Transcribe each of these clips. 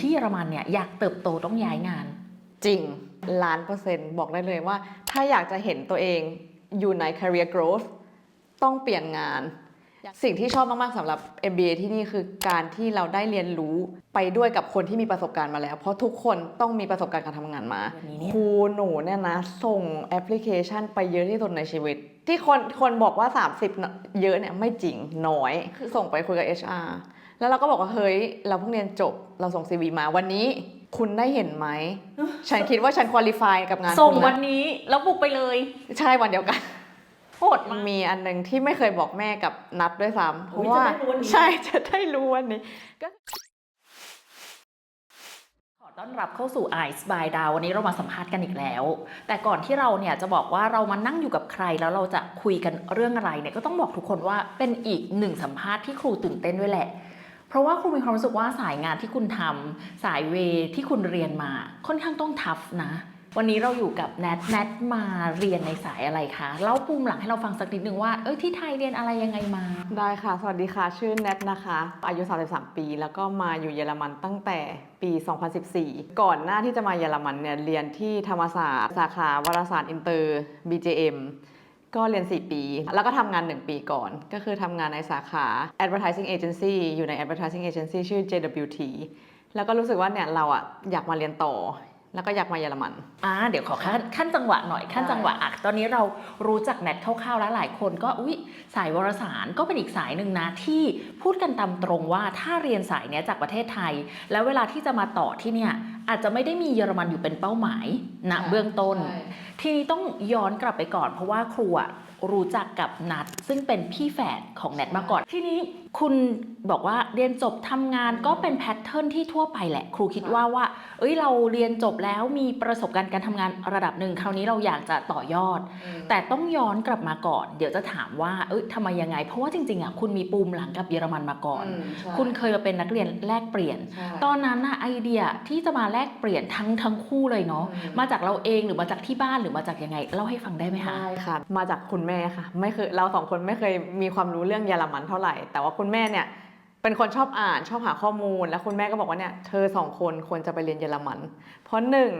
ที่เยอรมันเนี่ยอยากเติบโตต้องย้ายงาน จริงล้านเปอร์เซ็นต์บอกได้เลยว่า ถ้าอยากจะเห็นตัวเองอยู่ใน career growth ต้องเปลี่ยนงาน สิ่งที่ชอบมาก ๆสำหรับ MBA ที่นี่คือการที่เราได้เรียนรู้ไปด้วยกับคนที่มีประสบการณ์มาแล้ว เพราะทุกคนต้องมีประสบการณ์การทำงานมาวันนี้เนี่ยครูหนูเนี่ยนะ ส่งแอปพลิเคชันไปเยอะที่สุดในชีวิต ที่คนคนบอกว่า 30 เยอะเนี่ยไม่จริงน้อย คือส่งไปคุยกับ HR แล้วเราก็บอกว่าเฮ้ยเราเพิ่งเรียนจบเราส่ง CV มาวันนี้คุณได้เห็นไหม ฉันคิดว่าฉันคุริฟายกับงานส่งคุณวันนะนี้แล้วบุกไปเลยใช่วันเดียวกัน โหดมาก มีอันหนึ่งที่ไม่เคยบอกแม่กับนัดด้วยซ้ำเพอุ๊ยราะว่าจะได้รู้วันนี้ ใช่จะได้รู้วันนี้ ขอต้อนรับเข้าสู่ Ice by d a w วันนี้เรามาสัมภาษณ์กันอีกแล้ว แต่ก่อนที่เราเนี่ยจะบอกว่าเรามานั่งอยู่กับใครแล้วเราจะคุยกันเรื่องอะไรเนี่ยก็ต้องบอกทุกคนว่าเป็นอีกหนึ่งสัมภาษณ์ที่ครูตื่นเต้นด้วยแหละ เพราะว่าครูมีความรู้สึกว่าสายงานที่คุณทำสายเวที่คุณเรียนมาค่อนข้างต้องทัฟนะ วันนี้เราอยู่กับแนทแนทมาเรียนในสายอะไรคะเล่าปูมหลังให้เราฟังสักนิดนึงว่าเอ้ยที่ไทยเรียนอะไรยังไงมา ได้ค่ะ สวัสดีค่ะ ชื่อแนทนะคะ อายุ 33 ปี แล้วก็มาอยู่เยอรมันตั้งแต่ปี 2014 ก่อนหน้าที่จะมาเยอรมันเนี่ยเรียนที่ธรรมศาสตร์ สาขาวารสารอินเตอร์ BJM ก็เรียน 4 ปี แล้วก็ทำงาน 1 ปีก่อน ก็คือทำงานในสาขา Advertising Agency อยู่ใน Advertising Agency ชื่อ JWT แล้วก็รู้สึกว่าเนี่ยเราอะอยากมาเรียนต่อ แล้วก็อยากมาเยอรมัน อ่าเดี๋ยวขอขั้นขั้นจังหวะหน่อยขั้นจังหวะอะตอนนี้เรารู้จักแนทคร่าวๆแล้วหลายคนก็อุ๊ยสายวารสารก็เป็นอีกสายหนึ่งนะที่พูดกันตามตรงว่าถ้าเรียนสายเนี้ยจากประเทศไทย แล้วเวลาที่จะมาต่อที่เนี่ย อาจจะไม่ได้มีเยอรมันอยู่เป็นเป้าหมายณเบื้องต้น ทีนี้ต้องย้อนกลับไปก่อน เพราะว่าครูอะรู้จักกับนัดซึ่งเป็นพี่แฝดของแนทมาก่อน ทีนี้คุณบอกว่าเรียนจบทำงานก็เป็นแพทเทิร์นที่ทั่วไปแหละ ครูคิดว่าว่า เอ้ยเราเรียนจบแล้วมีประสบการณ์การทำงานระดับหนึ่งคราวนี้เราอยากจะต่อยอด แต่ต้องย้อนกลับมาก่อน เดี๋ยวจะถามว่าเอ้ยทำไมยังไง เพราะว่าจริงๆอะคุณมีปูมหลังกับเยอรมันมาก่อน คุณเคยมาเป็นนักเรียนแลกเปลี่ยน ตอนนั้นน่ะไอเดียที่จะมาแลกเปลี่ยนทั้งทั้งคู่เลยเนาะอืมมาจากเราเองหรือมาจากที่บ้านหรือมาจากยังไงเล่าให้ฟังได้ไหมคะใช่ค่ะมาจากคุณแม่ค่ะ ไม่เคยเราสองคนไม่เคยมีความรู้เรื่องเยอรมันเท่าไหร่ แต่ว่าคุณแม่เนี่ยเป็นคนชอบอ่านชอบหาข้อมูล แล้วคุณแม่ก็บอกว่าเนี่ยเธอสองคนควรจะไปเรียนเยอรมัน เพราะหนึ่ง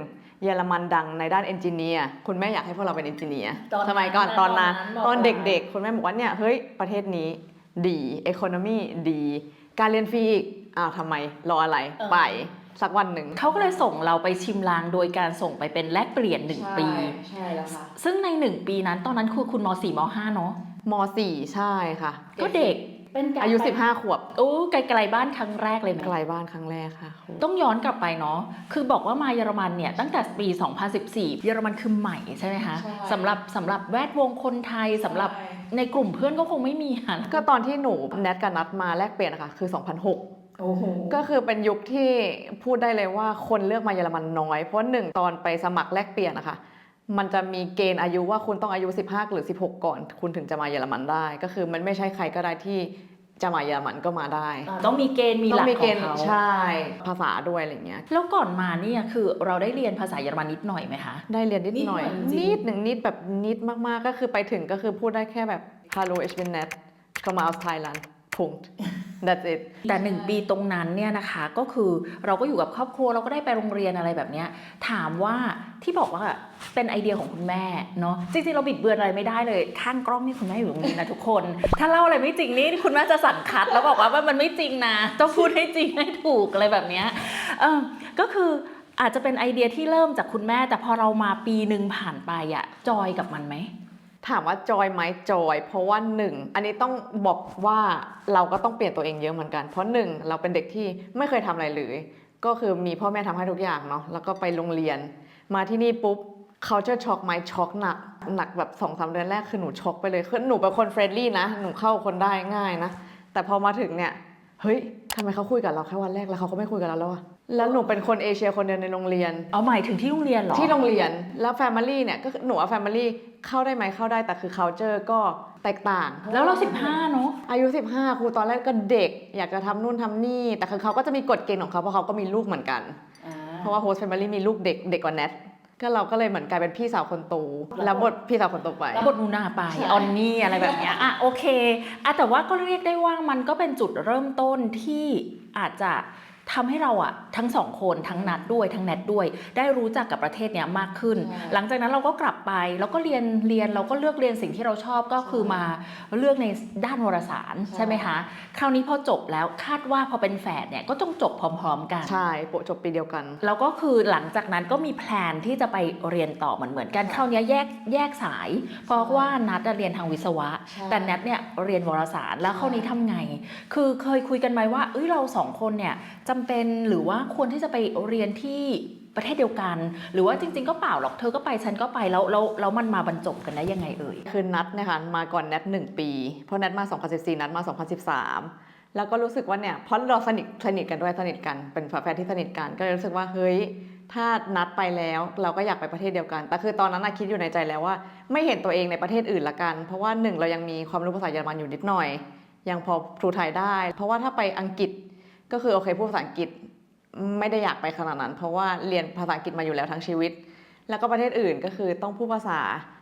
เยอรมันดังในด้านเอนจิเนียร์คุณแม่อยากให้พวกเราเป็นเอนจิเนียร์ตอนนั้นสมัยก่อนตอนนั้นตอนนั้นบอกตอนว่าเด็กๆ คุณแม่บอกว่าเนี่ยเฮ้ยประเทศนี้ดีเอคอนมีดี การเรียนฟรีอีกอ้าวทำไมรออะไรไปสักวันหนึ่งเขาก็เลยส่งเราไปชิมลางโดยการส่งไปเป็นแลกเปลี่ยนหนึ่งปี ใช่แล้วค่ะ ซึ่งในหนึ่งปีนั้นตอนนั้นคือคุณม .4 ม .5 เนาะมสี่ใช่ค่ะ ก็เด็กเป็นการอายุไป15 ขวบโอ้ไกลๆบ้านครั้งแรกเลยไหมไกลบ้านครั้งแรกค่ะ ต้องย้อนกลับไปเนาะคือบอกว่ามาเยอรมันเนี่ยตั้งแต่ปี 2014 เยอรมันคือใหม่ใช่ไหมคะใช่สำหรับสำหรับแวดวงคนไทยสำหรับในกลุ่มเพื่อนก็คงไม่มีค่ะก็ตอนที่หนูแนทกับนัดมาแลกเปลี่ยนนะคะคือ 2006โอ้โห ก็คือเป็นยุคที่พูดได้เลยว่าคนเลือกมาเยอรมันน้อย เพราะหนึ่งตอนไปสมัครแลกเปลี่ยนนะคะมันจะมีเกณฑ์อายุว่าคุณต้องอายุ 15 หรือ 16 ก่อน คุณถึงจะมาเยอรมันได้ ก็คือมันไม่ใช่ใครก็ได้ที่จะมาเยอรมันก็มาได้ ต้องมีเกณฑ์มีหต้อลักงมีขเกอณงฑ์เขาใช่ ภาษาด้วยอะไรเงี้ยแล้วก่อนมาเนี่ยคือเราได้เรียนภาษาเยอรมันนิดหน่อยไหมคะ ได้เรียนนิดหน่อย นิดหน่อยจริงนิดหนึ่งนิดแบบนิดมากๆ ก็คือไปถึงก็คือพูดได้แค่แบบ Hallo ich bin Nat komme aus Thailand Punkt that's it แต่หนึ่งปีตรงนั้นเนี่ยนะคะก็คือเราก็อยู่กับครอบครัวเราก็ได้ไปโรงเรียนอะไรแบบนี้ถามว่าที่บอกว่าเป็นไอเดียของคุณแม่เนาะจริงๆเราบิดเบือนอะไรไม่ได้เลย ข้างกล้องนี่คุณแม่อยู่ตรงนี้นะทุกคน ถ้าเล่าอะไรไม่จริงนี่คุณแม่จะสั่งคัดแล้วบอกว่ามันไม่จริงนะต้องพูดให้จริงให้ถูกอะไรแบบนี้เออก็คืออาจจะเป็นไอเดียที่เริ่มจากคุณแม่ แต่พอเรามาปีหนึ่งผ่านไปอะจอยกับมันไหม ถามว่าจอยไหมจอย เพราะว่าหนึ่งอันนี้ต้องบอกว่าเราก็ต้องเปลี่ยนตัวเองเยอะเหมือนกัน เพราะหนึ่งเราเป็นเด็กที่ไม่เคยทำอะไรเลยก็คือมีพ่อแม่ทำให้ทุกอย่างเนาะแล้วก็ไปโรงเรียน มาที่นี่ปุ๊บ culture shock ไหมช็อกหนักหนักแบบสองสามเดือนแรกคือหนูช็อกไปเลยคือหนูเป็นคนเฟรนลี่นะหนูเข้าคนได้ง่ายนะแต่พอมาถึงเนี่ยเฮ้ยทำไมเขาคุยกับเราแค่วันแรกแล้วเขาก็ไม่คุยกับเราแล้วอะ แล้วหนูเป็นคนเอเชียคนเดียวในโรงเรียน เอาหมายถึงที่โรงเรียนเหรอ ที่โรงเรียนแล้วแฟมิลี่เนี่ยก็คือหนูว่าแฟมิลี่เข้าได้ไหมเข้าได้แต่คือ culture ก็แตกต่าง แล้วเรา 15 เนาะอายุ 15ครูตอนแรกก็เด็ก อยากจะทำนู่นทำนี่ แต่คือเขาก็จะมีกฎเกณฑ์ของเขาเพราะเขาก็มีลูกเหมือนกัน เพราะว่าโฮสต์แฟมิลี่มีลูกเด็กเด็กกว่าแนทก็เราก็เลยเหมือนกลายเป็นพี่สาวคนโตแล้วบทพี่สาวคนโตไป แล้วบทนูนาไปใช่ออนนี่อะไรแบบเนี้ยอะโอเคอะแต่ว่าก็เรียกได้ว่ามันก็เป็นจุดเริ่มต้นที่อาจจะ ทำให้เราอะทั้งสองคนทั้งนัดด้วยทั้งแนทด้วย ได้รู้จักกับประเทศเนี้ยมากขึ้นใช่หลังจากนั้นเราก็กลับไปแล้วก็เรียนเรียนเราก็เลือกเรียนสิ่งที่เราชอบก็คือมาเลือกในด้านวารสารใช่ใช่ไหมคะคราวนี้พอจบแล้วคาดว่าพอเป็นแฝดเนี่ยก็ต้องจบพร้อม ๆ กันใช่โปะจบปีเดียวกันแล้วก็คือหลังจากนั้นก็มีแพลนที่จะไปเรียนต่อเหมือนเหมือนๆกันค่ะคราวนี้แยกแยกสาย เพราะว่านัดอะเรียนทางวิศวะใช่แต่แนทเนี่ยเรียนวารสารแล้วใช่คราวนี้ทำไง คือเคยคุยกันไหมว่าเอ้ยเราสองคนเนี่ยจำเป็นหรือว่าควรที่จะไปเรียนที่ประเทศเดียวกัน หรือว่าจริง ๆ ก็เปล่าหรอกเธอก็ไปฉันก็ไปแล้วแล้วแล้วมันมาบรรจบกันได้ยังไงเอ่ยคือนัดนะคะมาก่อนแนทหนึ่งปี เพราะแนทมา 2014 นัดมา 2013 แล้วก็รู้สึกว่าเนี่ยเพราะเราสนิทสนิทกันด้วยสนิทกันเป็นฝาแฝดที่สนิทกันก็เลยรู้สึกว่าเฮ้ยถ้านัดไปแล้วเราก็อยากไปประเทศเดียวกัน แต่คือตอนนั้นคิดอยู่ในใจแล้วว่า ไม่เห็นตัวเองในประเทศอื่นละกัน เพราะว่าหนึ่งเรายังมีความรู้ภาษาเยอรมันอยู่นิดหน่อย ยังพอครูไทยได้ เพราะว่าถ้าไปอังกฤษ ก็คือโอเคพูดภาษาอังกฤษไม่ได้อยากไปขนาดนั้น เพราะว่าเรียนภาษาอังกฤษมาอยู่แล้วทั้งชีวิต แล้วก็ประเทศอื่นก็คือต้องพูดภาษา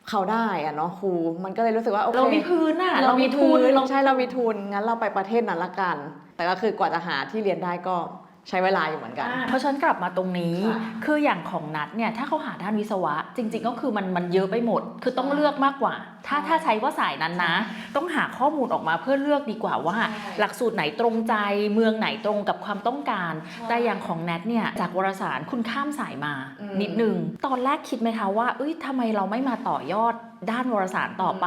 เขาได้อะเนาะครู มันก็เลยรู้สึกว่าโอเคเรามีพื้นอะเรามีทุนเราใช่เรามีทุนงั้นเราไปประเทศนั้นละกัน แต่ก็คือกว่าจะหาที่เรียนได้ก็ ใช้เวลาอยู่เหมือนกันอ่าเพราะฉะนันกลับมาตรงนี้ค่ะคืออย่างของนัดเนี่ยถ้าเขาหาด้านวิศวะ จริง ๆ ก็คือมันมันเยอะไปหมด คือต้องเลือกมากกว่า ถ้าใช่ถ้าใช้ว่าสายนั้นนะ ต้องหาข้อมูลออกมาเพื่อเลือกดีกว่าว่าใช่หลักสูตรไหนตรงใจ เมืองไหนตรงกับความต้องการใช่แต่อย่างของแนทเนี่ยจากวารสารคุณข้ามสายมาอืมนิดนึง ตอนแรกคิดไหมคะว่า เอ้ยทำไมเราไม่มาต่อยอด ด้านวารสารต่อไป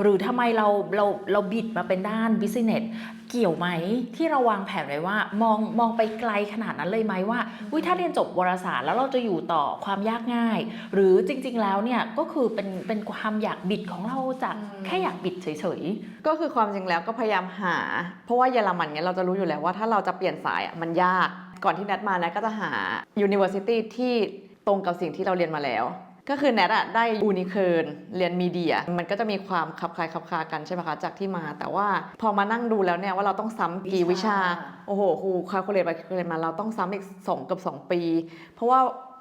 หรือทำไมเราเราเราบิดมาเป็นด้านบิสเนสเกี่ยวไหมที่เราวางแผนไว้ว่า มองมองไปไกลขนาดนั้นเลยไหมว่าอุ้ยถ้าเรียนจบวารสารแล้วเราจะอยู่ต่อความยากง่าย หรือจริง ๆ แล้วเนี่ยก็คือเป็นเป็นความอยากบิดของเราจากอืมแค่อยากบิดเฉยก็คือความจริงแล้วก็พยายามหา เพราะว่าเยอรมันเนี่ยเราจะรู้อยู่แล้วว่าถ้าเราจะเปลี่ยนสายอะมันยากก่อนที่แนทมาแนทก็จะหา University ที่ตรงกับสิ่งที่เราเรียนมาแล้ว ก็คือแนทอะได้อูนิเคิร์นเรียนมีเดีย มันก็จะมีความคับคล้ายคับคากันใช่ไหมคะจากที่มา แต่ว่าพอมานั่งดูแล้วเนี่ยว่าเราต้องซ้ำกี่วิชา โอ้โหครูคาลคูเลตไปคาลคูเลตมาเราต้องซ้ำอีกสองเกับ 2 ปี เพราะว่า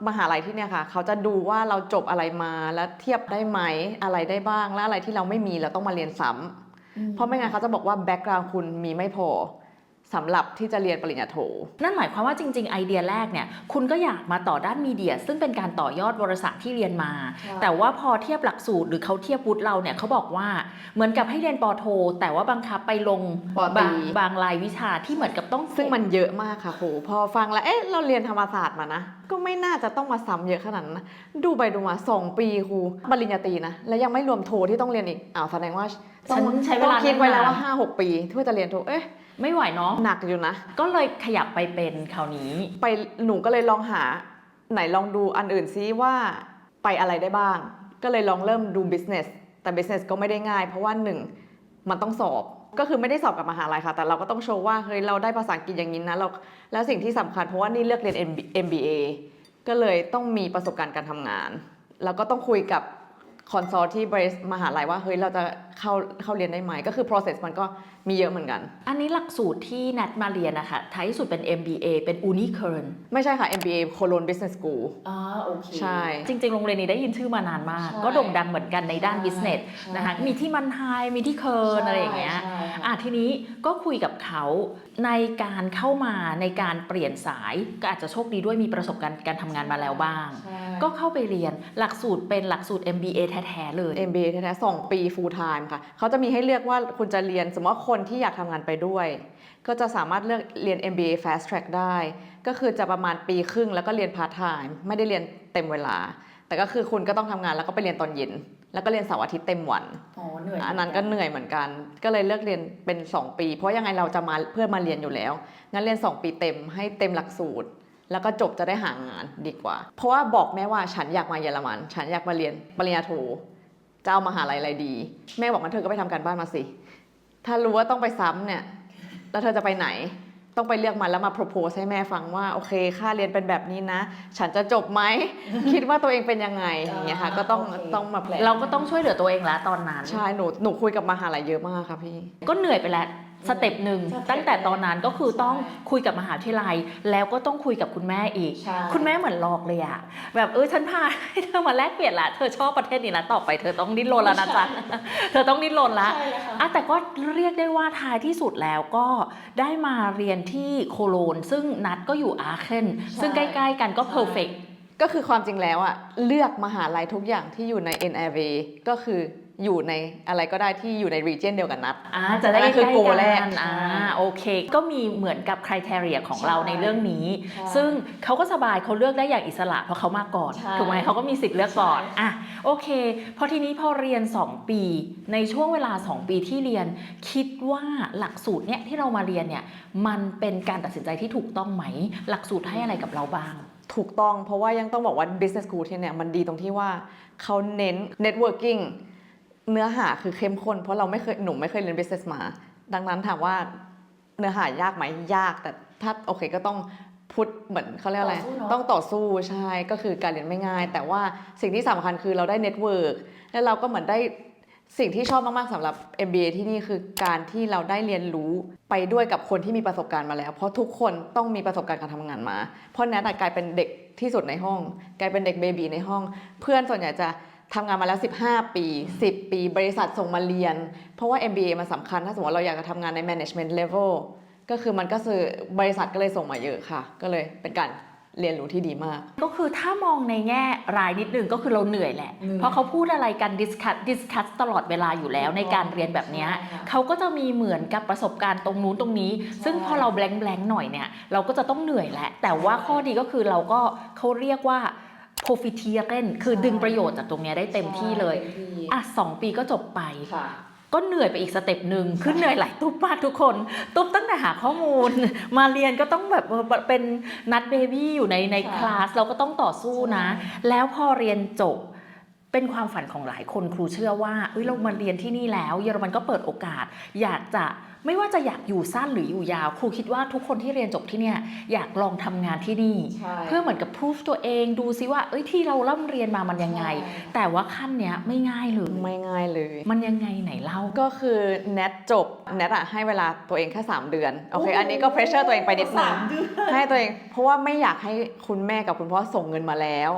มหาลัยที่เนี่ยค่ะ เขาจะดูว่าเราจบอะไรมาแล้วเทียบได้ไหมอะไรได้บ้าง และอะไรที่เราไม่มีเราต้องมาเรียนซ้ำๆเพราะไม่งั้นเขาจะบอกว่าแบ็กกราว n d คุณมีไม่พอ สำหรับที่จะเรียนปริญญาโท นั่นหมายความว่าจริง ๆ ไอเดียแรกเนี่ยคุณก็อยากมาต่อด้านมีเดีย ซึ่งเป็นการต่อยอดวารสารที่เรียนมาใช่แต่ว่าพอเทียบหลักสูตรหรือเขาเทียบวุฒิเราเนี่ยเขาบอกว่าเหมือนกับให้เรียนปอโท แต่ว่าบังคับไปลงปอตรี บางบางรายวิชาที่เหมือนกับต้องซึ่งมันเยอะมากค่ะครูพอฟังแล้วเอ๊ะเราเรียนธรรมศาสตร์มานะ ก็ไม่น่าจะต้องมาซ้ำเยอะขนาดนั้นนะดูไปดูมา2ปีครูปริญญาตรีนะ แล้วยังไม่รวมโทที่ต้องเรียนอีกอ้าวแสดงว่าต้ฉัองนใช้เวลาต้องคิดไว้แล้วนานว่า5 6ปีที่ว่าจะเรียนโทเอ๊ะ ไม่ไหวเนาะหนักอยู่นะ ก็เลยขยับไปเป็นคราวนี้ ไปหนูก็เลยลองหา ไหนลองดูอันอื่นซิว่าไปอะไรได้บ้าง ก็เลยลองเริ่มดู business แต่ business ก็ไม่ได้ง่าย เพราะว่าหนึ่งมันต้องสอบก็คือไม่ได้สอบกับมหาลัยค่ะ แต่เราก็ต้องโชว์ว่าเฮ้ยเราได้ภาษาอังกฤษอย่างนี้นะเราแล้วสิ่งที่สำคัญเพราะว่านี่เลือกเรียน MBA ก็เลยต้องมีประสบการณ์การทำงาน แล้วก็ต้องคุยกับคอนซอลที่บริษัทมหาลัยว่าเฮ้ยเราจะ เข้าเข้าเรียนได้ไหมก็คือ process มันก็มีเยอะเหมือนกัน อันนี้หลักสูตรที่นัดมาเรียนนะคะท้ายที่สุดเป็น MBA เป็น Unicorn ไม่ใช่ค่ะ MBA Cologne Business School อ๋อโอเคใช่ จริง ๆ โรงเรียนนี้ได้ยินชื่อมานานมากใช่ก็โด่งดังเหมือนกันในด้านใช่ business ใช่นะคะมีที่มันไฮมีที่เคิร์นอะไรอย่างเงี้ยใช่ค่ะอะทีนี้ก็คุยกับเขาในการเข้ามาในการเปลี่ยนสายก็อาจจะโชคดีด้วยมีประสบการณ์การทำงานมาแล้วบ้าง ก็เข้าไปเรียนหลักสูตรเป็นหลักสูตร MBA แท้ๆเลย MBA แท้ๆสองปี full time ค่ะ เขาจะมีให้เลือกว่าคุณจะเรียน สมมติว่าคนที่อยากทำงานไปด้วย ก็จะสามารถเลือกเรียน MBA fast track ได้ ก็คือจะประมาณปีครึ่งแล้วก็เรียน part time ไม่ได้เรียนเต็มเวลา แต่ก็คือคุณก็ต้องทำงานแล้วก็ไปเรียนตอนเย็น แล้วก็เรียนเสาร์อาทิตย์เต็มวันอ๋อเหนื่อยอันนั้นก็เหนื่อยเหมือนกัน ก็เลยเลือกเรียนเป็น 2 ปี เพราะยังไงเราจะมาเพื่อมาเรียนอยู่แล้วงั้นเรียน 2 ปีเต็มให้เต็มหลักสูตรแล้วก็จบจะได้หางานดีกว่า เพราะว่าบอกแม่ว่าฉันอยากมาเยอรมัน ฉันอยากมาเรียนปริญญาโท จะเอามหาลัยอะไรดี แม่บอกงั้นเธอก็ไปทำการบ้านมาสิ ถ้ารู้ว่าต้องไปซ้ำเนี่ย แล้วเธอจะไปไหน ต้องไปเลือกมาแล้วมา propose ให้แม่ฟังว่าโอเค ค่าเรียนเป็นแบบนี้นะ ฉันจะจบไหม คิดว่าตัวเองเป็นยังไงอย่างเงี้ยค่ะ ก็ต้องต้องมาเราก็ต้องช่วยเหลือตัวเองแล้วตอนนั้น ใช่ หนูหนูคุยกับมหาลัยเยอะมากค่ะพี่ ก็เหนื่อยไปแล้ว สเต็ปหนึ่งสเต็ปตั้งแต่ตอนนั้นก็คือต้องใช่คุยกับมหาวิทยาลัย แล้วก็ต้องคุยกับคุณแม่อีกใช่คุณแม่เหมือนหลอกเลยอะแบบเออฉันพาให้เธอมาแลกเปลี่ยนละเธอชอบประเทศนี้ละต่อไปเธอต้องดิ้นรนแล้วนะจ๊ะเธอต้องดิ้นรนละใช่แล้วค่ะอะแต่ก็เรียกได้ว่าท้ายที่สุดแล้วก็ได้มาเรียนที่โคโลน ซึ่งนัดก็อยู่อาร์เคนซึ่งใกล้ ๆ กันก็เพอร์เฟกก็คือความจริงแล้วอะเลือกมหาลัยทุกอย่างที่อยู่ใน NIV ก็คือ อยู่ในอะไรก็ได้ที่อยู่ใน region เดียวกันนัดอ่าจะได้นั่นคือใกล้โกๆแรกกันอ่าใช่โอเค ก็มีเหมือนกับคุณทีเรียของเราใช่ในเรื่องนี้ใช่ซึ่งเขาก็สบายเขาเลือกได้อย่างอิสระเพราะเขามาก่อนใช่ถูกไหมเขาก็มีสิทธิ์เลือกก่อนใช่อะโอเค พอทีนี้พอเรียน 2 ปี ในช่วงเวลา 2 ปีที่เรียน คิดว่าหลักสูตรเนี่ยที่เรามาเรียนเนี่ยมันเป็นการตัดสินใจที่ถูกต้องไหม หลักสูตรให้อะไรกับเราบ้างถูกต้องเพราะว่ายังต้องบอกว่า business school ที่เนี่ยมันดีตรงที่ว่าเขาเน้น networking เนื้อหาคือเข้มข้น เพราะเราไม่เคยหนูไม่เคยเรียน business มา ดังนั้นถามว่าเนื้อหายากไหมยาก แต่ถ้าโอเคก็ต้องพุทเหมือนเขาเรียกอะไรต่อสู้เนอะต้องต่อสู้ใช่ ก็คือการเรียนไม่ง่าย แต่ว่าสิ่งที่สำคัญคือเราได้ network แล้วเราก็เหมือนได้สิ่งที่ชอบมาก ๆสำหรับ MBA ที่นี่คือการที่เราได้เรียนรู้ไปด้วยกับคนที่มีประสบการณ์มาแล้ว เพราะทุกคนต้องมีประสบการณ์การทำงานมา เพราะแนทอะกลายเป็นเด็กที่สุดในห้อง กลายเป็นเด็กเบบีในห้อง เพื่อนส่วนใหญ่จะ ทำงานมาแล้ว 15 ปี 10 ปี บริษัทส่งมาเรียน เพราะว่า MBA มันสำคัญ ถ้าสมมติว่าเราอยากจะทำงานใน management level ก็คือมันก็คือบริษัทก็เลยส่งมาเยอะค่ะ ก็เลยเป็นการเรียนรู้ที่ดีมาก ก็คือถ้ามองในแง่รายนิดนึงก็คือเราเหนื่อยแหละเหนื่อยเพราะเขาพูดอะไรกันดิสคัสดิสคัสตลอดเวลาอยู่แล้วในการเรียนแบบเนี้ยใช่ค่ะเขาก็จะมีเหมือนกับประสบการณ์ตรงนู้นตรงนี้ ซึ่งพอเราแบงแบงหน่อยเนี่ย เราก็จะต้องเหนื่อยแหละ แต่ว่าข้อดีก็คือเราก็เขาเรียกว่า profiteering คือดึงประโยชน์จากตรงเนี้ยได้เต็มที่เลย อะสองปีก็จบไป ค่ะ ก็เหนื่อยไปอีกสเต็ปหนึ่งคือเหนื่อยหลายตุ๊บมากทุกคน ตุ๊บตั้งแต่หาข้อมูล มาเรียนก็ต้องแบบเป็นนัดเบบี้อยู่ในในค่ะคลาสเราก็ต้องต่อสู้นะใช่แล้วพอเรียนจบเป็นความฝันของหลายคนครูเชื่อว่าเอ้ยเรามาเรียนที่นี่แล้ว เยอรมันก็เปิดโอกาส อยากจะ ไม่ว่าจะอยากอยู่สั้นหรืออยู่ยาว ครูคิดว่าทุกคนที่เรียนจบที่เนี่ยอยากลองทำงานที่นี่ใช่เพื่อเหมือนกับพิสูจตัวเองดูซิว่าเอ้ยที่เราล่ำเรียนมามันยังไง แต่ว่าขั้นเนี้ยไม่ง่ายเลยไม่ง่ายเลย มันยังไงไหนเล่าก็คือแนทจบแนทอะให้เวลาตัวเองแค่3เดือนโอเคโอ้โหอันนี้ก็เพรสเชอร์ตัวเองไปนิดนึสางมเดือนให้ตัวเองเพราะว่าไม่อยากให้คุณแม่กับคุณพ่อส่งเงินมาแล้ว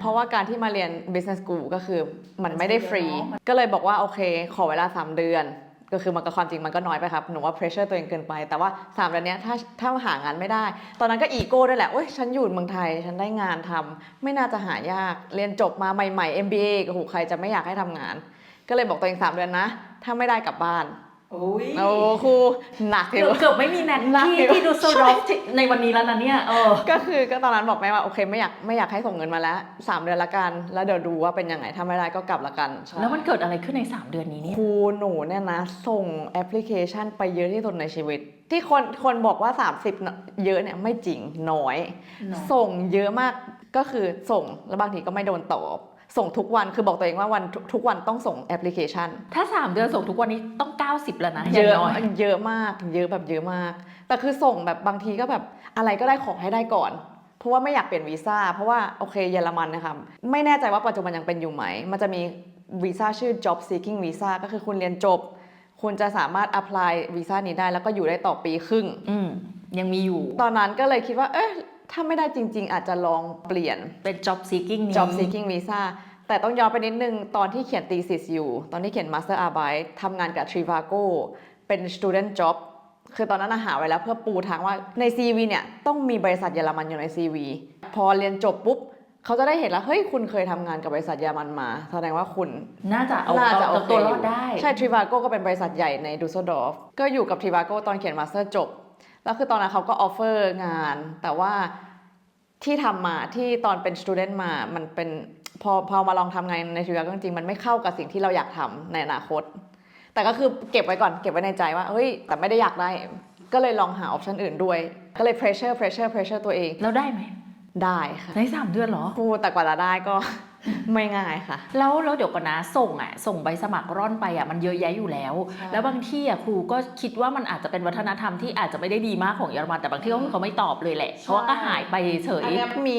เพราะว่าการที่มาเรียน business school ก็คือมันไม่ได้ฟรี ก็เลยบอกว่าโอเค ขอเวลา 3 เดือน ก็คือมันก็ความจริงมันก็น้อยไปครับ หนูว่าเพรสเชอร์ตัวเองเกินไป แต่ว่า3เดือนนี้ถ้าถ้าหางานไม่ได้ ตอนนั้นก็อีโก้ด้วยแหละโอ้ยฉันอยู่เมืองไทย ฉันได้งานทำไม่น่าจะหายาก เรียนจบมาใหม่ๆ MBA โอ้โหใครจะไม่อยากให้ทำงาน ก็เลยบอกตัวเอง3เดือนนะ ถ้าไม่ได้กลับบ้าน โอ้ยโอ้ครูหนักเกือยู่อบเกือบไม่มีแนทนักที่อยู่ที่ดูสโลฟในวันนี้แล้วนะเนี่ยเออก็คือก็ตอนนั้นบอกแม่ว่าโอเคไม่อยากไม่อยากให้ส่งเงินมาแล้ว3เดือนละกัน แล้วเดี๋ยวดูว่าเป็นยังไงถ้าไม่ได้ก็กลับละกันใช่แล้วมันเกิดอะไรขึ้นใน 3 เดือนนี้เนี่ยครูหนูเนี่ยนะ ส่งแอปพลิเคชันไปเยอะที่สุดในชีวิต ที่คนคนบอกว่า 30เนอะเยอะเนี่ยไม่จริงน้อย ส่งเยอะมากก็คือส่งแล้วบางทีก็ไม่โดนตอบ ส่งทุกวันคือบอกตัวเองว่าวันทุกทุกวันต้องส่งแอปพลิเคชัน ถ้า 3 เดือนส่งทุกวันนี้ต้อง 90 แล้วนะเยอะางน้อยเยอะมาก เยอะแบบเยอะมาก แต่คือส่งแบบบางทีก็แบบอะไรก็ได้ขอให้ได้ก่อนเพราะว่าไม่อยากเปลี่ยนวีซ่าเพราะว่าโอเคเยอรมันนะคะไม่แน่ใจว่าปัจจุบันยังเป็นอยู่ไหม มันจะมีวีซ่าชื่อ job seeking visa ก็คือคุณเรียนจบ คุณจะสามารถ apply วีซ่านี้ได้ แล้วก็อยู่ได้ต่อปีครึ่งอืมยังมีอยู่ ตอนนั้นก็เลยคิดว่า เอ๊ะ ถ้าไม่ได้จริง ๆ อาจจะลองเปลี่ยนเป็น job seeking นี้ job seeking visa แต่ต้องย้อนไปนิดนึง ตอนที่เขียน thesis อยู่ ตอนที่เขียน master arbeit ทำงานกับ Trivago เป็น student job คือตอนนั้นน่ะหาไว้แล้วเพื่อปูทางว่าใน CV เนี่ยต้องมีบริษัทเยอรมันอยู่ใน CV พอเรียนจบปุ๊บเขาจะได้เห็นแล้วเฮ้ยคุณเคยทำงานกับบริษัทเยอรมันมา แสดงว่าคุณ น่าจะเอาน่าจะเอาโอเคตัวรออยู่ดได้ ใช่ Trivago ก็เป็นบริษัทใหญ่ในดูสโดฟก็อยู่กับ Trivago ตอนเขียนมาสเตอร์จบ แล้วคือตอนนั้นเขาก็ออฟเฟอร์งาน แต่ว่าที่ทำมาที่ตอนเป็นสตูเดนต์มา มันเป็นพอพอมาลองทำงานใน Trivago จริงๆ มันไม่เข้ากับสิ่งที่เราอยากทำในอนาคต แต่ก็คือเก็บไว้ก่อน เก็บไว้ในใจว่า เฮ้ย แต่ไม่ได้อยากได้ ก็เลยลองหาออปชันอื่นด้วย ก็เลย pressure pressure pressure ตัวเอง แล้วได้ไหม ได้ค่ะใน3เดือนเหรอพูดแต่กว่าจะได้ก็ ไม่ง่ายค่ะ แล้วแล้วเดี๋ยวก่อนนะส่งอะส่งใบสมัครร่อนไปอะมันเยอะแยะอยู่แล้วใช่แล้วบางที่อะครูก็คิดว่ามันอาจจะเป็นวัฒนธรรมที่อาจจะไม่ได้ดีมากของเยอรมันแต่บางที่ก็คือเขาไม่ตอบเลยแหละเพราะว่าก็หายไปเฉยอันเนี้ยมี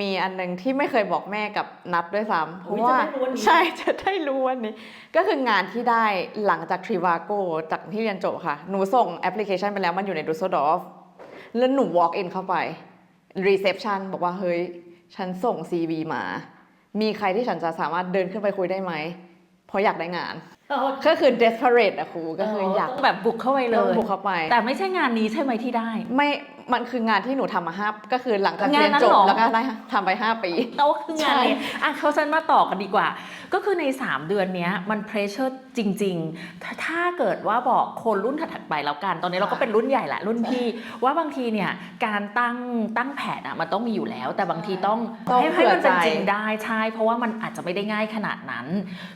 มีอันหนึ่งที่ไม่เคยบอกแม่กับนัดด้วยซ้ำเพอุ๊ราะยว่าจะได้รู้วันนี้ใช่จะได้รู้วันนี้ ก็คืองานที่ได้หลังจากทริวาโกจากที่เรียนจบค่ะหนูส่งแอปพลิเคชันไปแล้วมันอยู่ในดูสดอฟแล้วหนู walk in เข้าไป reception บอกว่าเฮ้ยฉันส่ง CV มา มีใครที่ฉันจะสามารถเดินขึ้นไปคุยได้ไหม เพราะอยากได้งาน ก็คือ desperate อะครูก็คืออยากต้องแบบบุกเข้าไปเลต้องยบุกเข้าไป แต่ไม่ใช่งานนี้ใช่ไหมที่ได้ ไม่ มันคืองานที่หนูทำมาห้าก็คือหลังจากงานเรียนนั้นจบเหรอ แล้วก็ได้ทำไป5ปีเราก็คืองานนี้อะเขาฉันมาต่อกันดีกว่า ก็คือใน 3 เดือนเนี้ยมันเพรสเชอร์จริง ๆ ถ้าถ้าเกิดว่าบอกคนรุ่นถัดๆไปแล้วกัน ตอนนี้เราก็เป็นรุ่นใหญ่แหละรุ่นพี่ ว่าบางทีเนี่ยการตั้งตั้งแผนอะมันต้องมีอยู่แล้ว แต่บางทีต้องต้องให้ให้มันเป็นเผื่อใจ จริงได้ใช่ เพราะว่ามันอาจจะไม่ได้ง่ายขนาดนั้น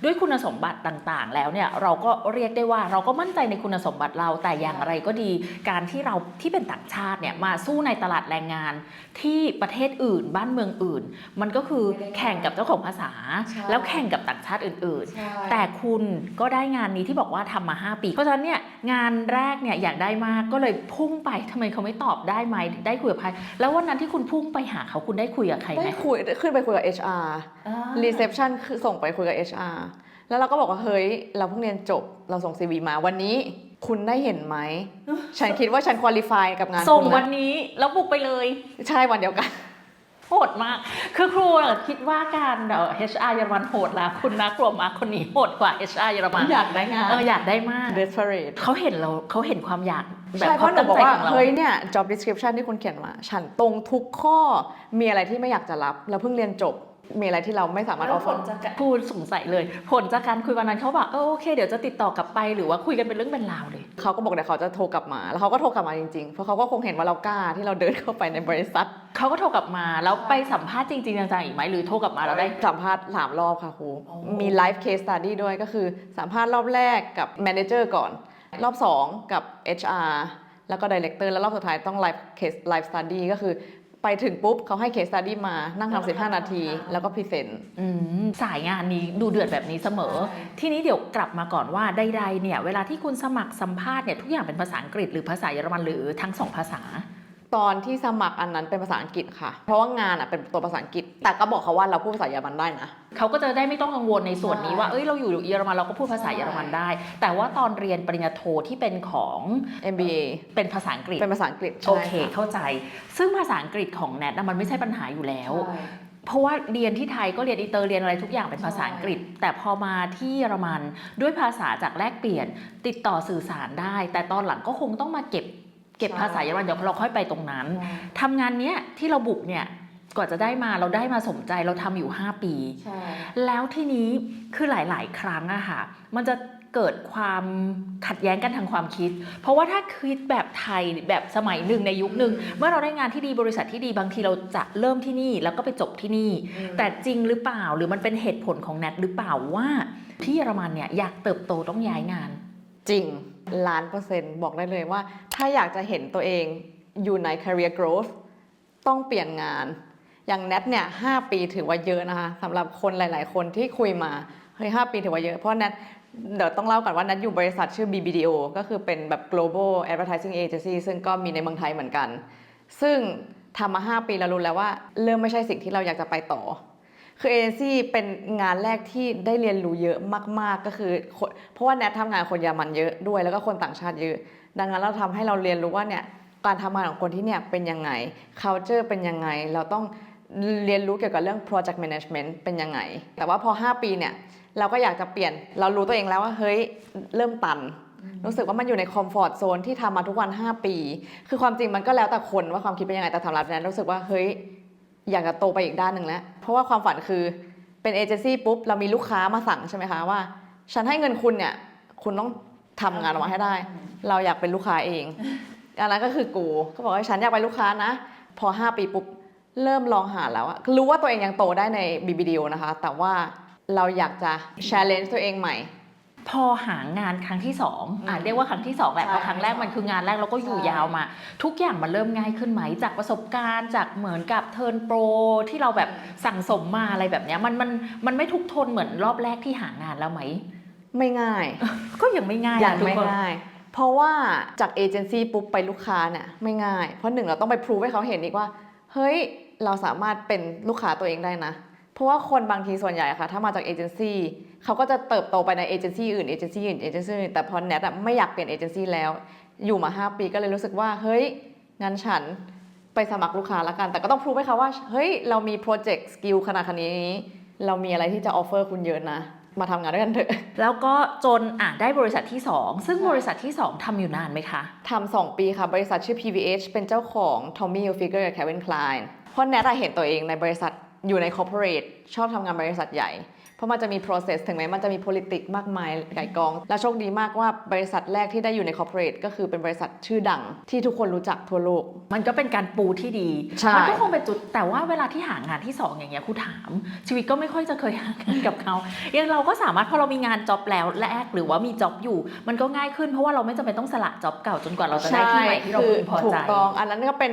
ด้วยคุณสมบัติต่างๆ แล้วเนี่ยเราก็เรียกได้ว่าเราก็มั่นใจในคุณสมบัติเราแต่อย่างไรก็ดี การที่เราที่เป็นต่างชาติเนี่ยมาสู้ในตลาดแรงงาน ที่ประเทศอื่น บ้านเมืองอื่น มันก็คือแข่งกับเจ้าของภาษาใช่แล้วแข่งกับต่างชาติอื่น ๆ แต่คุณก็ได้งานนี้ที่บอกว่าทำมา 5 ปี เพราะฉะนั้นเนี่ยงานแรกเนี่ยอยากได้มากก็เลยพุ่งไปทำไมเขาไม่ตอบได้ไหมได้คุยกับใครแล้ววันนั้นที่คุณพุ่งไปหาเขาคุณได้คุยกับใครไหมได้คุยขึ้นไปคุยกับ HR reception คือส่งไปคุยกับ HR แล้วเราก็บอกว่าเฮ้ยเราเพิ่งเรียนจบเราส่ง CV มาวันนี้ คุณได้เห็นไหม ฉันคิดว่าฉันคุริฟายกับงานส่งคุณวันนะนี้แล้วบุกไปเลย ใช่วันเดียวกัน โหดมาก คือครูอะคิดว่าการเอ่อ HR เยอรมันโหดแล้ว คุณนะกลัวมากคนนี้โหดกว่า HR เยอรมันอยากได้งาน เอออยากได้มาก desperate เขาเห็นเราเขาเห็นความอยากแบบใช่เพราะหนูตั้งบอกใจว่าของเรา เฮ้ยเนี่ย job description ที่คุณเขียนมา ฉันตรงทุกข้อมีอะไรที่ไม่อยากจะรับเราเพิ่งเรียนจบ มีอะไรที่เราไม่สามารถแล้วผ offer ลจากการพูดสงสัยเลย ผลจากการคุยวันนั้นเขาบอกเออโอเคเดี๋ยวจะติดต่อกลับไปหรือว่าคุยกันเป็นเรื่องเป็นราวเลยเขาก็บอกเดี๋ยวเขาจะโทรกลับมา แล้วเขาก็โทรกลับมาจริงๆ เพราะเขาก็คงเห็นว่าเรากล้าที่เราเดินเข้าไปในบริษัทเขาก็โทรกลับมาแล้วไปสัมภาษณ์จริงๆจังๆอีกไหมหรือโทรกลับมาแล้วได้สัมภาษณ์สามรอบค่ะครูโอ้มีไลฟ์เคส study ด้วยก็คือสัมภาษณ์รอบแรกกับ manager ก่อน รอบ 2 กับ HR แล้วก็ director แล้วรอบสุดท้ายต้องไลฟ์เคสไลฟ์ study ก็คือ ไปถึงปุ๊บเขาให้เคส study มานั่งทำ15นาที แล้วก็พรีเซนต์อืมสายงานนี้ดูเดือดแบบนี้เสมอ ทีนี้เดี๋ยวกลับมาก่อนว่าใดๆเนี่ยเวลาที่คุณสมัครสัมภาษณ์เนี่ยทุกอย่างเป็นภาษาอังกฤษหรือภาษาเยอรมันหรือทั้งสองภาษา ตอนที่สมัครอันนั้นเป็นภาษาอังกฤษค่ะ เพราะว่างานอะเป็นตัวภาษาอังกฤษ แต่ก็บอกเขาว่าเราพูดภาษาเยอรมันได้นะ เขาก็จะได้ไม่ต้องกังวลในส่วนนี้ใช่ว่า เอ้ย เราอยู่เยอรมันเราก็พูดภาษาเยอรมันได้ แต่ว่าตอนเรียนปริญญาโทที่เป็นของ MBA เป็นภาษาอังกฤษ เป็นภาษาอังกฤษโอใช่เคค่ะเข้าใจ ซึ่งภาษาอังกฤษของแนทน่ะมันไม่ใช่ปัญหาอยู่แล้วเพราะว่าเรียนที่ไทยก็เรียนอินเตอร์เรียนอะไรทุกอย่างเป็นภาษาอังกฤษ แต่พอมาที่เยอรมันด้วยภาษาจากแลกเปลี่ยน ติดต่อสื่อสารได้ แต่ตอนหลังก็คงต้องมาเก็บ เก็บใช่ภาษาเยอรมันเดี๋ยวเราค่อยไปตรงนั้นทำงานเนี้ยที่เราบุกเนี่ยกว่าจะได้มาเราได้มาสมใจเราทำอยู่ 5 ปีใช่แล้วทีนี้คือหลาย ๆ ครั้งอะค่ะ มันจะเกิดความขัดแย้งกันทางความคิด เพราะว่าถ้าคิดแบบไทยแบบสมัยหนึ่งในยุคหนึ่งเมื่อเราได้งานที่ดีบริษัทที่ดีบางทีเราจะเริ่มที่นี่ แล้วก็ไปจบที่นี่ แต่จริงหรือเปล่าหรือมันเป็นเหตุผลของแนทหรือเปล่าว่าที่เยอรมันเนี่ยอยากเติบโตต้องย้ายงาน จริงล้านเปอร์เซ็นต์บอกได้เลยว่า ถ้าอยากจะเห็นตัวเองอยู่ใน career growth ต้องเปลี่ยนงาน อย่างแนทเนี่ยหปีถือว่าเยอะนะคะสำหรับคนหลาย ๆ คนที่คุยมาเฮ้ยหปีถือว่าเยอะเพราะแนทเดี๋ยวต้องเล่าก่อนว่าแนทอยู่บริษัทชื่อ BBDO ก็คือเป็นแบบ global advertising agency ซึ่งก็มีในเมืองไทยเหมือนกัน ซึ่งทำมา 5 ปีแล้วรู้แล้วว่า เริ่มไม่ใช่สิ่งที่เราอยากจะไปต่อ คือเอเจนซี่เป็นงานแรกที่ได้เรียนรู้เยอะมาก ๆ ก็คือ เพราะว่าแนททำงานคนเยอรมันเยอะด้วย แล้วก็คนต่างชาติเยอะ ดังนั้นเราทำให้เราเรียนรู้ว่าเนี่ยการทำงานของคนที่เนี่ยเป็นยังไง culture เป็นยังไง เราต้องเรียนรู้เกี่ยวกับเรื่อง project management เป็นยังไง แต่ว่าพอ 5 ปีเนี่ยเราก็อยากจะเปลี่ยน เรารู้ตัวเองแล้วว่าเฮ้ยเริ่มตัน รู้สึกว่ามันอยู่ในคอมฟอร์ z โซนที่ทำมาทุกวัน 5 ปี คือความจริงมันก็แล้วแต่คนว่าความคิดเป็นยังไงแต่สำหรับแนนรู้สึกว่าเฮ้ย อยากจะโตไปอีกด้านหนึ่งแล้ว เพราะว่าความฝันคือเป็นเอเจนซี่ปุ๊บ เรามีลูกค้ามาสั่งใช่ไหมคะว่า ฉันให้เงินคุณเนี่ย คุณต้องทำงานออกมาให้ได้ เราอยากเป็นลูกค้าเองอันนั้นก็คือกูก็บอกว่าฉันอยากเป็นลูกค้านะ พอ 5 ปีปุ๊บ เริ่มลองหาแล้วอะรู้ว่าตัวเองยังโตได้ใน BBDO นะคะ แต่ว่าเราอยากจะ challenge ตัวเองใหม่ พอหางานครั้งที่สองอะอืมเรียกว่าครั้งที่สองแหละใช่เพราะครั้งแรกมันคืองานแรกเราก็อยู่ใช่ ยาวมา ทุกอย่างมันเริ่มง่ายขึ้นไหมจากประสบการณ์จากเหมือนกับเทิร์นโปรที่เราแบบสั่งสมมาอะไรแบบเนี้ยมันมันมันไม่ทุกทนเหมือนรอบแรกที่หางานแล้วไหม ไม่ง่าย ก็ยังไม่ง่ายยังนะทุกไม่คน ง่าย เพราะว่าจากเอเจนซี่ปุ๊บไปลูกค้าเนี่ยไม่ง่าย เพราะหนึ่งเราต้องไปพรูฟให้เขาเห็นอีกว่า เฮ้ย เราสามารถเป็นลูกค้าตัวเองได้นะ เพราะว่าคนบางทีส่วนใหญ่อะค่ะ ถ้ามาจากเอเจนซี่เขาก็จะเติบโตไปในเอเจนซี่อื่นเอเจนซี่อื่นเอเจนซี่อื่นแต่พอแนทอะไม่อยากเปลี่ยนเอเจนซี่แล้ว อยู่มา 5 ปีก็เลยรู้สึกว่า เฮ้ยงั้นฉันไปสมัครลูกค้าละกัน แต่ก็ต้องพรูฟให้เขาว่า เฮ้ย เรามีโปรเจกต์สกิลขนาดนี้ เรามีอะไรที่จะออฟเฟอร์คุณเยอะนะ มาทำงานด้วยกันเถอะ แล้วก็จนอะได้บริษัทที่ 2 ซึ่งบริษัทที่ 2ทำอยู่นานไหมคะทำสองปีค่ะ บริษัทชื่อ PVH เป็นเจ้าของ Tommy Hilfiger กับ Calvin Klein เพราะแนทอะเห็นตัวเองในบริษัท อยู่ใน corporate ชอบทำงานบริษัทใหญ่ เพราะมันจะมี process ถึงแม้มันจะมี politics มากมายไก่กอง และโชคดีมากว่าบริษัทแรกที่ได้อยู่ใน corporate ก็คือเป็นบริษัทชื่อดังที่ทุกคนรู้จักทั่วโลก มันก็เป็นการปูที่ดีใช่มัก็คงเป็นจุดแต่ว่าเวลาที่หางานที่ 2 อย่างเงี้ยครูถาม ชีวิตก็ไม่ค่อยจะเคยหางานกับเขาอย่างเราก็สามารถพอเรามีงานจ็อบแล้วแรกหรือว่ามีจ็อบอยู่ มันก็ง่ายขึ้นเพราะว่าเราไม่จำเป็นต้องสละจ็อบเก่าจนกว่าเราจะได้ที่ใหม่ที่เราพึงพอถูใจกต้องอันนั้นก็เป็น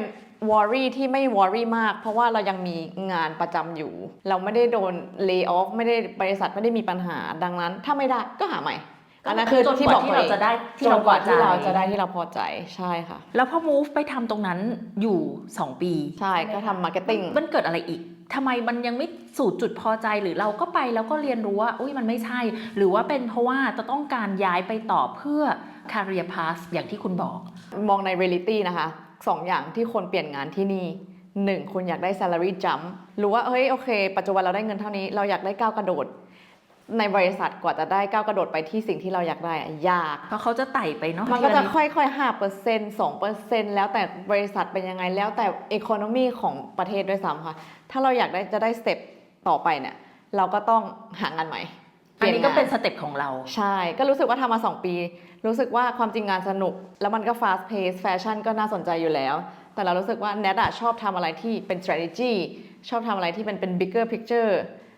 วอรี่ที่ไม่วอรี่มาก เพราะว่าเรายังมีงานประจำอยู่ เราไม่ได้โดนเลิกออฟไม่ได้บริษัทไม่ได้มีปัญหาดังนั้น ถ้าไม่ได้ก็หาใหม่อันนั้นคือจนที่กบว่าอกที่ตัวเราเองจะได้ที่จเรานกว่าพอใจที่เราจะได้ที่เราพอใจใช่ค่ะ แล้วพอ move ไปทำตรงนั้นอยู่ 2 ปี ใช่ก็ทำมาร์เก็ตติ้งมันเกิดอะไรอีกทำไมมันยังไม่สู่จุดพอใจหรือเราก็ไปแล้วก็เรียนรู้ว่าอุ้ยมันไม่ใช่ หรือว่าเป็นเพราะว่าจะต้องการย้ายไปต่อเพื่อ career path อย่างที่คุณบอก มองในเรียลิตี้นะคะ สองอย่างที่คนเปลี่ยนงานที่นี่หนึ่งคุณอยากได้ salary jump รู้ว่าเฮ้ยโอเค ปัจจุบันเราได้เงินเท่านี้เราอยากได้ก้าวกระโดด ในบริษัทกว่าจะได้ก้าวกระโดดไปที่สิ่งที่เราอยากได้อะยาก เพราะเขาจะไต่ไปเนาะมันก็จะทีลค่อยๆห้าเปอร์เซ็นต์สองเปอร์เซ็นต์แล้วแต่บริษัทเป็นยังไงแล้วแต่อีโคโนมีของประเทศด้วยซ้ำค่ะ ถ้าเราอยากได้จะได้สเต็ปต่อไปเนี่ยเราก็ต้องหางานใหม่อันนี้ก็ลี่ยงาเป็นสเต็ปของเรา ใช่ ก็รู้สึกว่าทำมา2ปี รู้สึกว่าความจริงงานสนุก แล้วมันก็ fast pace แฟชั่นก็น่าสนใจอยู่แล้ว แต่เรารู้สึกว่าแนทอะชอบทำอะไรที่เป็น strategy ชอบทำอะไรที่มันเป็น bigger picture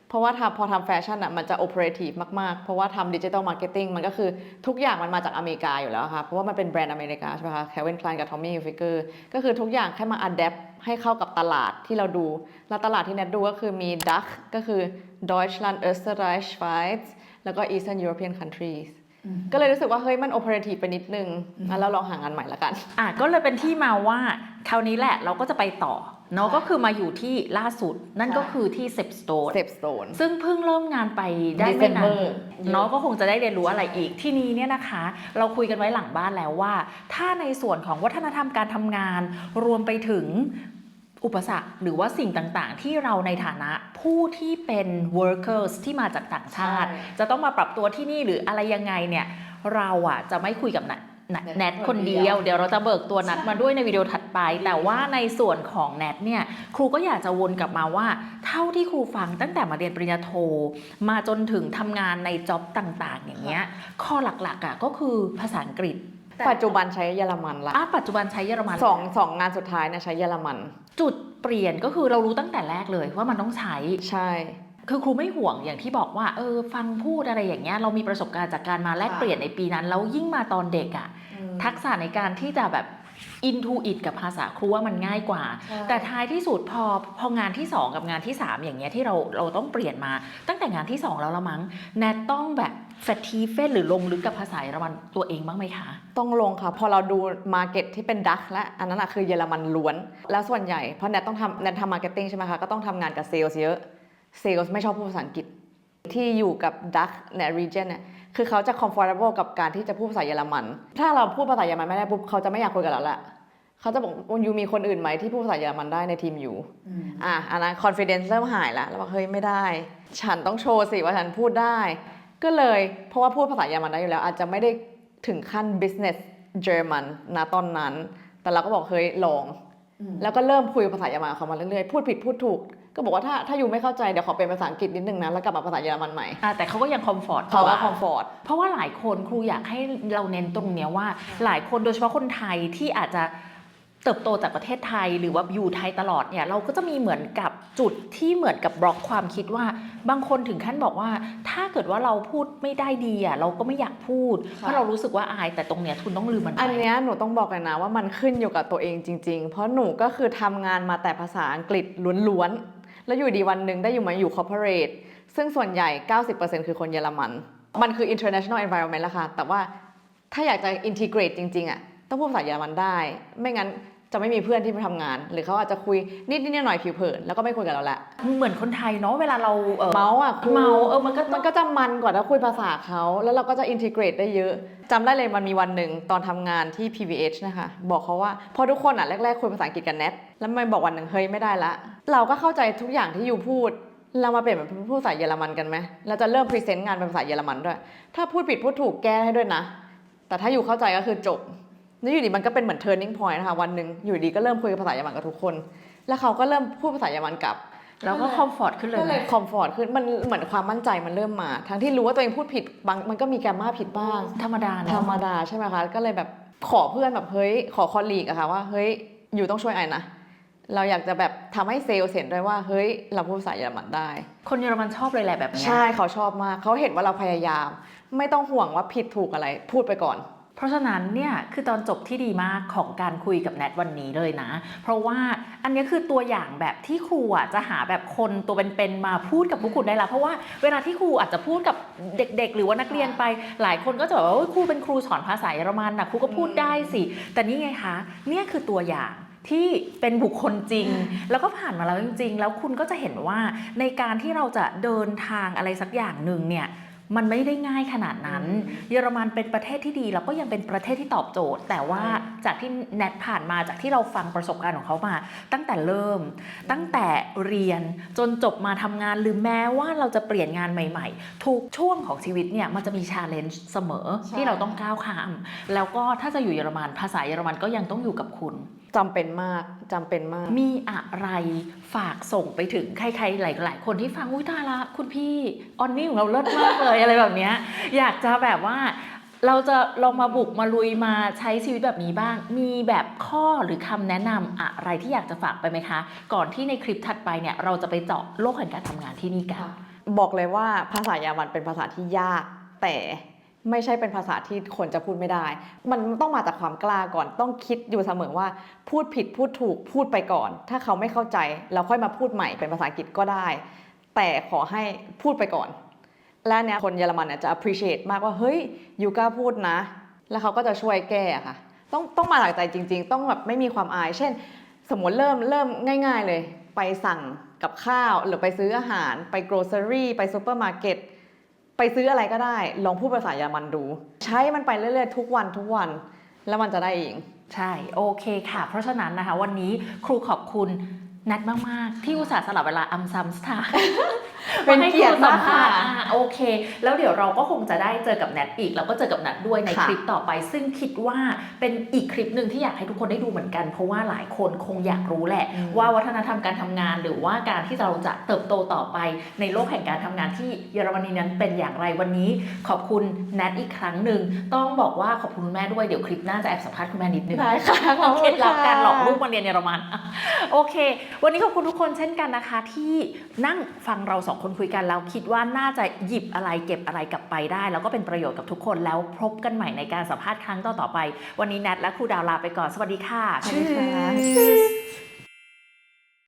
เพราะว่าทำพอทำแฟชั่นอะมันจะ operative มาก ๆ เพราะว่าทำ digital marketing มันก็คือทุกอย่างมันมาจากอเมริกาอยู่แล้วค่ะ เพราะว่ามันเป็นแบรนด์อเมริกาใช่ไหมคะ Calvin Klein กับ Tommy Hilfiger ก็คือทุกอย่างแค่มา adapt ให้เข้ากับตลาดที่เราดู แล้วตลาดที่แนทดูก็คือมี Dach ก็คือ Deutschland Österreich Schweiz แล้วก็ Eastern European countries ก็เลยรู้สึกว่าเฮ้ยมัน operative ไปนิดนึงงั้นเราลองหางานใหม่ละกัน อะก็เลยเป็นที่มาว่าคราวนี้แหละเราก็จะไปต่อเนาะใช่ก็คือมาอยู่ที่ล่าสุดนั่นก็ใช่คือที่เซ p สโตน Step Stone ซึ่งเพิ่งเริ่มงานไปได้ไม่นาน December เนาะก็คงจะได้เรียนรู้อะไรอีกที่นี้เนี่ยนะคะ เราคุยกันไว้หลังบ้านแล้วว่า ถ้าในส่วนของวัฒนธรรมการทำงาน รวมไปถึง อุปสรรคหรือว่าสิ่งต่างๆ ที่เราในฐานะผู้ที่เป็น workers ที่มาจากต่างชาติใช่จะต้องมาปรับตัวที่นี่หรืออะไรยังไงเนี่ยเราอะจะไม่คุยกับนัทนัทแนทแนทคคนนเดีเดียยววเดี๋ยวเราจะเบิกตัวนัทมาด้วยในวิดีโอถัดไป แต่ว่าในส่วนของแนทเนี่ยครูก็อยากจะวนกลับมาว่า เท่าที่ครูฟังตั้งแต่มาเรียนปริญญาโท มาจนถึงทำงานในจ็อบต่างๆ อย่างเงี้ยข้อหลักๆอะก็คือภาษาอังกฤษ ปัจจุบันใช้เยอรมันละอะปัจจุบันใช้เยอรมันสองสองงานสุดท้ายเนี่ยใช้เยอรมัน จุดเปลี่ยนก็คือเรารู้ตั้งแต่แรกเลยว่ามันต้องใช้ ใช่ คือครูไม่ห่วงอย่างที่บอกว่า เออ ฟังพูดอะไรอย่างเงี้ยเรามีประสบการณ์จากการมาแลกค่ะเปลี่ยนในปีนั้นแล้วยิ่งมาตอนเด็กอะทักษะในการที่จะแบบ into it กับภาษาครูว่ามันง่ายกว่าใช่แต่ท้ายที่สุดพอพองานที่ 2 กับงานที่ 3 อย่างเงี้ยที่เราเราต้องเปลี่ยนมา ตั้งแต่งานที่ 2 แล้วละมั้งแนทต้องแบบแฟทีเฟนหรือลงลึกกับภาษาเยอรมันตัวเองบ้างไหมคะ ต้องลงค่ะ พอเราดูมาเก็ตที่เป็นดักและอันนั้นอะคือเยอรมันล้วน แล้วส่วนใหญ่เพราะแนทต้องทำแนททำมาร์เก็ตติ้งใช่ไหมคะก็ต้องทำงานกับเซลล์เยอะเซลล์ไม่ชอบพูดภาษาอังกฤษที่อยู่กับดักใน region เนี่ย คือเขาจะ comfortable กับการที่จะพูดภาษาเยอรมัน ถ้าเราพูดภาษาเยอรมันไม่ได้ปุ๊บเขาจะไม่อยากคุยกับเราละเขาจะบอกยูมีคนอื่นไหมที่พูดภาษาเยอรมันได้ในทีมอยู่อะอันนั้น confidence เริ่มหายแล้วแล้วบอกเฮ้ยไม่ได้ ฉันต้องโชว์สิว่าฉันพูดได้ ก็เลยเพราะว่าพูดภาษาเยอรมันได้อยู่แล้ว อาจจะไม่ได้ถึงขั้น business German นะตอนนั้น แต่เราก็บอกเฮ้ยลอง แล้วก็เริ่มคุยภาษาเยอรมันกับเขามาเรื่อยๆ พูดผิดพูดถูก ก็บอกว่าถ้าถ้ายูไม่เข้าใจเดี๋ยวขอเป็นภาษาอังกฤษนิดนึงนะแล้วกลับมาภาษาเยอรมันใหม่อะแต่เขาก็ยังคอมฟอร์ตเขาก็คอมฟอร์ตเพราะว่าหลายคนครูอยากให้เราเน้นตรงเนี้ยว่า หลายคนโดยเฉพาะคนไทยที่อาจจะเติบโตจากประเทศไทยหรือว่าอยู่ไทยตลอดเนี่ยเราก็จะมีเหมือนกับจุดที่เหมือนกับบล็อกความคิดว่า บางคนถึงขั้นบอกว่า ถ้าเกิดว่าเราพูดไม่ได้ดีอะเราก็ไม่อยากพูดเพราะเรารู้สึกว่าอายแต่ตรงเนี้ยคุณต้องลืมมันไปอันเนี้ยหนูต้องบอกเลยนะว่ามันขึ้นอยู่กับตัวเองจริง ๆ เพราะหนูก็คือทำงานมาแต่ภาษาอังกฤษล้วนๆ แล้วอยู่ดีวันหนึ่งได้อยู่มาอยู่คอร์เปอเรทซึ่งส่วนใหญ่ 90%คือคนเยอรมัน มันคือ international environment แล้วค่ะ แต่ว่าถ้าอยากจะ integrate จริงๆอะ ต้องพูดภาษาเยอรมันได้ ไม่งั้น จะไม่มีเพื่อนที่ไปทำงาน หรือเขาอาจจะคุยนิดนิดๆหน่อยๆผิวเผินแล้วก็ไม่คุยกับเราละเหมือนคนไทยเนาะเวลาเราเออเมาส์อะครูเมาเออมันก็ต้มัองนก็จะมันกว่าถ้าคุยภาษาเขาแล้วเราก็จะ integrate ได้เยอะจำได้เลยมันมีวันหนึ่งตอนทำงานที่ PVH นะคะ บอกเขาว่าพอทุกคนอะแรกๆคุยภาษาอังกฤษกันแนทแล้วมันบอกวันหนึ่งเฮ้ยไม่ได้ละ เราก็เข้าใจทุกอย่างที่ยูพูด เรามาเปลี่ยนเป็นพูดภาษาเยอรมันกันไหมเราจะเริ่มพรีเซนต์งานเป็นภาษาเยอรมันด้วย ถ้าพูดผิดพูดถูกแก้ให้ด้วยนะ แต่ถ้าอยู่เข้าใจก็คือจบ แล้วอยู่ดีมันก็เป็นเหมือน turning point นะคะวันหนึ่งอยู่ดีก็เริ่มคุยภาษาเยอรมันกับทุกคน แล้วเขาก็เริ่มพูดภาษาเยอรมันกลับเราก็คอมฟอร์ตขึ้นเลยก็เลยนะคอมฟอร์ตขึ้นมันเหมือนความมั่นใจมันเริ่มมา ทั้งที่รู้ว่าตัวเองพูดผิดบางมันก็มีแกรมมาผิดบ้าง ธรรมดาธรเนาะรมดาใช่ไหมคะก็เลยแบบขอเพื่อนแบบเฮ้ยขอคอลลีกอะค่ะว่าเฮ้ยอยู่ต้องช่วยไอ้นะเราอยากจะแบบทำให้เซลล์เห็นด้วยว่าเฮ้ยเราพูดภาษาเยอรมันได้ คนเยอรมันชอบเลยแหละแบบเนี้ยใช่เขาชอบมากเขาเห็นว่าเราพยายาม ไม่ต้องห่วงว่าผิดถูกอะไร พูดไปก่อน เพราะฉะนั้นเนี่ยคือตอนจบที่ดีมากของการคุยกับแนทวันนี้เลยนะ เพราะว่าอันนี้คือตัวอย่างแบบที่ครูอะจะหาแบบคนตัวเป็นๆมาพูดกับพวกคุณได้ละเพราะว่าเวลาที่ครูอาจจะพูดกับเด็ก ๆ หรือว่านักเรียนไป หลายคนก็จะแบบว่าโอ๊ยครูเป็นครูสอนภาษาเยอรมันนะครูก็พูดได้สิ แต่นี่ไงคะเนี่ยคือตัวอย่างที่เป็นบุคคลจริง แล้วก็ผ่านมาแล้วจริง ๆ แล้วคุณก็จะเห็นว่าในการที่เราจะเดินทางอะไรสักอย่างหนึ่งเนี่ย มันไม่ได้ง่ายขนาดนั้น เยอรมันเป็นประเทศที่ดีแล้วก็ยังเป็นประเทศที่ตอบโจทย์ แต่ว่าใช่จากที่แนทผ่านมาจากที่เราฟังประสบการณ์ของเขามา ตั้งแต่เริ่ม ตั้งแต่เรียนจนจบมาทำงานหรือแม้ว่าเราจะเปลี่ยนงานใหม่ ๆ ทุกช่วงของชีวิตเนี่ยมันจะมีชาเลนจ์เสมอใช่ที่เราต้องก้าวข้าม แล้วก็ถ้าจะอยู่เยอรมันภาษาเยอรมันก็ยังต้องอยู่กับคุณ จำเป็นมากจำเป็นมาก มีอะไรฝากส่งไปถึงใครๆหลาย ๆ คนที่ฟังอุ้ยตายละคุณพี่ออนนี่ของเราเลิศมากเลย อะไรแบบเนี้ยอยากจะแบบว่าเราจะลองมาบุกมาลุยมาใช้ชีวิตแบบนี้บ้าง มีแบบข้อหรือคำแนะนำอะไรที่อยากจะฝากไปไหมคะ ก่อนที่ในคลิปถัดไปเนี่ยเราจะไปเจาะโลกแห่งการทำงานที่นี่กัน บอกเลยว่าภาษาเยอรมันเป็นภาษาที่ยากแต่ ไม่ใช่เป็นภาษาที่คนจะพูดไม่ได้ มันต้องมาจากความกล้าก่อน ต้องคิดอยู่เสมอว่า พูดผิดพูดถูกพูดไปก่อน ถ้าเขาไม่เข้าใจเราค่อยมาพูดใหม่เป็นภาษาอังกฤษก็ได้ แต่ขอให้พูดไปก่อน และเนี้ยคนเยอรมันเนี่ยจะ appreciate มากว่าเฮ้ยยูกล้าพูดนะ แล้วเขาก็จะช่วยแก้ค่ะ ต้องต้องมาจากใจจริง ๆ ต้องแบบไม่มีความอาย เช่น สมมติเริ่มเริ่มง่าย ๆ เลย ไปสั่งกับข้าวหรือไปซื้ออาหาร ไป grocery ไปซูเไปซื้ออะไรก็ได้ ลองพูดภาษาเยอรมันดู ใช้มันไปเรื่อยๆ ทุกวันทุกวัน แล้วมันจะได้เอง ใช่ โอเคค่ะ เพราะฉะนั้นนะคะ วันนี้ครูขอบคุณนัดมาก ๆ ที่อุตส่าห์สลับเวลาอัมซัมสตา เป็นเกียรติมากค่ะอ่โอเค แล้วเดี๋ยวเราก็คงจะได้เจอกับแนทอีก แล้วก็เจอกับนัทด้วยในค่ะคลิปต่อไป ซึ่งคิดว่าเป็นอีกคลิปหนึ่งที่อยากให้ทุกคนได้ดูเหมือนกัน เพราะว่าหลายคนคงอยากรู้แหละอืมว่าวัฒนธรรมการทำงานหรือว่าการที่เราจะเติบโตต่อไปในโลกแห่งการทำงานที่เยอรมนีนั้นเป็นอย่างไรวันนี้ ขอบคุณแนทอีกครั้งหนึ่งต้องบอกว่าขอบคุณคุณแม่ด้วยเดี๋ยวคลิปหน้าจะแอบสัมภาษณ์คุณแม่นิดนึงได้ค่ะขอบเคคุล็ณดลับค่ะการหลอกลูกมาเรียนเยอรมันอะโอเค วันนี้ขอบคุณทุกคนเช่นกันนะคะ ที่นั่งฟังเราสองคนคุยกันแล้วคิดว่าน่าจะหยิบอะไรเก็บอะไรกลับไปได้ แล้วก็เป็นประโยชน์กับทุกคนแล้วพบกันใหม่ในการสัมภาษณ์ครั้งต่อๆไป วันนี้แนทและครูดาวลาไปก่อนสวัสดีค่ะสวั